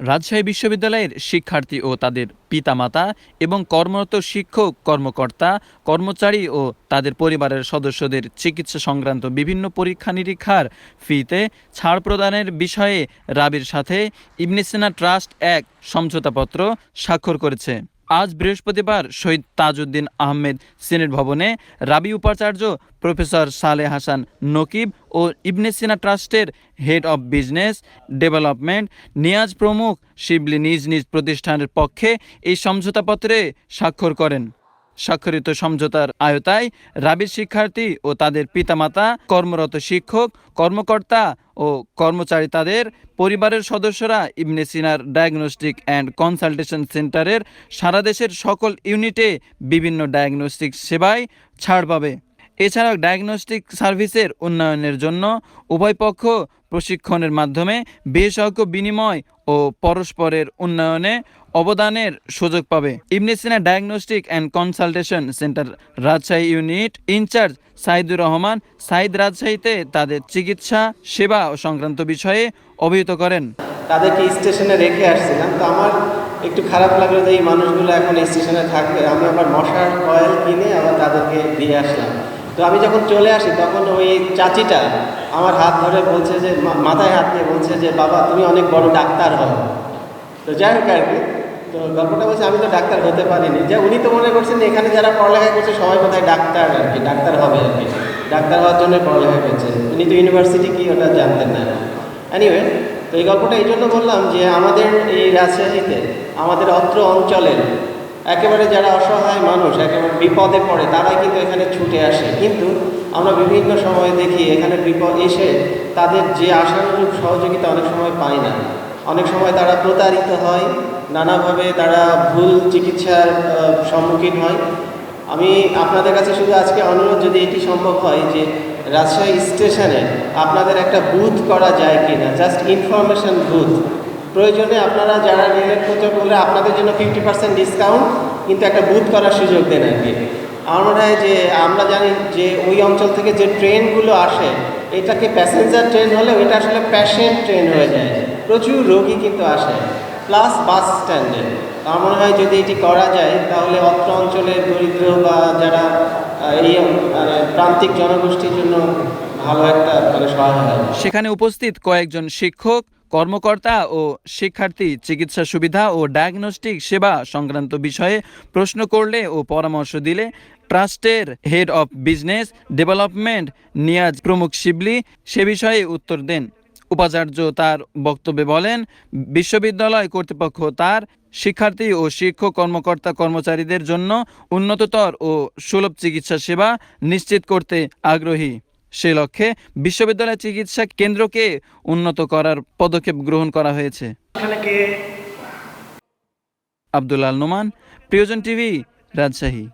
রাজশাহী বিশ্ববিদ্যালয়ের শিক্ষার্থী ও তাদের পিতামাতা এবং কর্মরত শিক্ষক, কর্মকর্তা, কর্মচারী ও তাদের পরিবারের সদস্যদের চিকিৎসা সংক্রান্ত বিভিন্ন পরীক্ষা নিরীক্ষার ফিতে ছাড় প্রদানের বিষয়ে রাবির সাথে ইবনে সিনা ট্রাস্ট এক সমঝোতাপত্র স্বাক্ষর করেছে। আজ বৃহস্পতিবার শহীদ তাজউদ্দিন আহমেদ সিনেট ভবনে রাবি উপাচার্য প্রফেসর সালে হাসান নকিব ও ইবনে সিনা ট্রাস্টের head of business development Niaz প্রমুখ শিবলি নিজ নিজ প্রতিষ্ঠানের পক্ষে এই সমঝোতাপত্রে স্বাক্ষর করেন। স্বাক্ষরিত সমঝোতার আয়তায় রাবির শিক্ষার্থী ও তাদের পিতামাতা, কর্মরত শিক্ষক, কর্মকর্তা ও কর্মচারী তাদের পরিবারের সদস্যরা ইবনে সিনার ডায়াগনস্টিক অ্যান্ড কনসালটেশন সেন্টারের সারা দেশের সকল ইউনিটে বিভিন্ন ডায়াগনস্টিক সেবায় ছাড় পাবে। এছাড়াও ডায়াগনস্টিক সার্ভিসের উন্নয়নের জন্য উভয় পক্ষ প্রশিক্ষণের মাধ্যমে বিশেষজ্ঞ বিনিময় ও পরস্পরের উন্নয়নে অবদানের সুযোগ পাবে। Ibn Sina diagnostic and consultation centre Rajshahi unit incharge Saidur Rahman Said রাজশাহীতে তাদের চিকিৎসা, সেবা ও সংক্রান্ত বিষয়ে অবহিত করেন। তাদেরকে স্টেশনে রেখে আসছিলাম। তো আমার একটু খারাপ লাগল যে এই মানুষগুলো এখন স্টেশনে থাকবে। আমি আবার মশার কয়েল কিনে আবার তাদেরকে দিয়ে আসলাম। তো আমি যখন চলে আসি, তখন ওই চাচিটা আমার হাত ধরে বলছে যে মাথায় হাত দিয়ে বলছে যে, বাবা, তুমি অনেক বড় ডাক্তার হও। তো যাই হোক আর কি, তো গল্পটা বলছে, আমি তো ডাক্তার হতে পারিনি। যে, উনি তো মনে করছেন এখানে যারা পড়ালেখা করছে, সবাই বোধহয় ডাক্তার আর কি, ডাক্তার হবে আর কি। ডাক্তার হওয়ার জন্য পড়ালেখা করছে। উনি তো ইউনিভার্সিটি কি ওটা জানতেন না। এনিওয়ে তো এই গল্পটা এই জন্য বললাম যে, আমাদের এই রাজশাহীতে, আমাদের অত্র অঞ্চলের একেবারে যারা অসহায় মানুষ, একেবারে বিপদে পড়ে, তারাই কিন্তু এখানে ছুটে আসে। কিন্তু আমরা বিভিন্ন সময় দেখি এখানে বিপদ এসে তাদের যে আশানুরূপ সহযোগিতা অনেক সময় পায় না। অনেক সময় তারা প্রতারিত হয়, নানাভাবে তারা ভুল চিকিৎসার সম্মুখীন হয়। আমি আপনাদের কাছে শুধু আজকে অনুরোধ যদি এটি সম্ভব হয় যে রাজশাহী স্টেশনে আপনাদের একটা বুথ করা যায় কি না জাস্ট ইনফরমেশন বুথ প্রয়োজনে আপনারা যারা রেলের খোঁজে বলে আপনাদের জন্য ফিফটি পার্সেন্ট ডিসকাউন্ট কিন্তু একটা বুথ করার সুযোগ দেন আর কি। আমার যে, আমরা জানি যে ওই অঞ্চল থেকে যে ট্রেনগুলো আসে, এটাকে প্যাসেঞ্জার ট্রেন হলে ওইটা আসলে প্যাশেন্ট ট্রেন হয়ে যায়। প্রচুর রোগী কিন্তু আসে প্লাস বাস স্ট্যান্ডে আমার মনে হয় যদি এটি করা যায়, তাহলে অত্র অঞ্চলের দরিদ্র বা যারা এই মানে প্রান্তিক জনগোষ্ঠীর জন্য ভালো একটা মানে সহায় হয় সেখানে উপস্থিত কয়েকজন শিক্ষক কর্মকর্তা ও শিক্ষার্থী চিকিৎসা সুবিধা ও ডায়াগনস্টিক সেবা সংক্রান্ত বিষয়ে প্রশ্ন করলে ও পরামর্শ দিলে ট্রাস্টের head of business development Niaz প্রমুখ শিবলি সে বিষয়ে উত্তর দেন। উপাচার্য তার বক্তব্যে বলেন, বিশ্ববিদ্যালয় কর্তৃপক্ষ তার শিক্ষার্থী ও শিক্ষক কর্মকর্তা কর্মচারীদের জন্য উন্নততর ও সুলভ চিকিৎসা সেবা নিশ্চিত করতে আগ্রহী। সে লক্ষ্যে বিশ্ববিদ্যালয় চিকিৎসা কেন্দ্রকে উন্নত করার পদক্ষেপ গ্রহণ করা হয়েছে। আব্দুল আল নোমান প্রিয়জন টিভি রাজশাহী।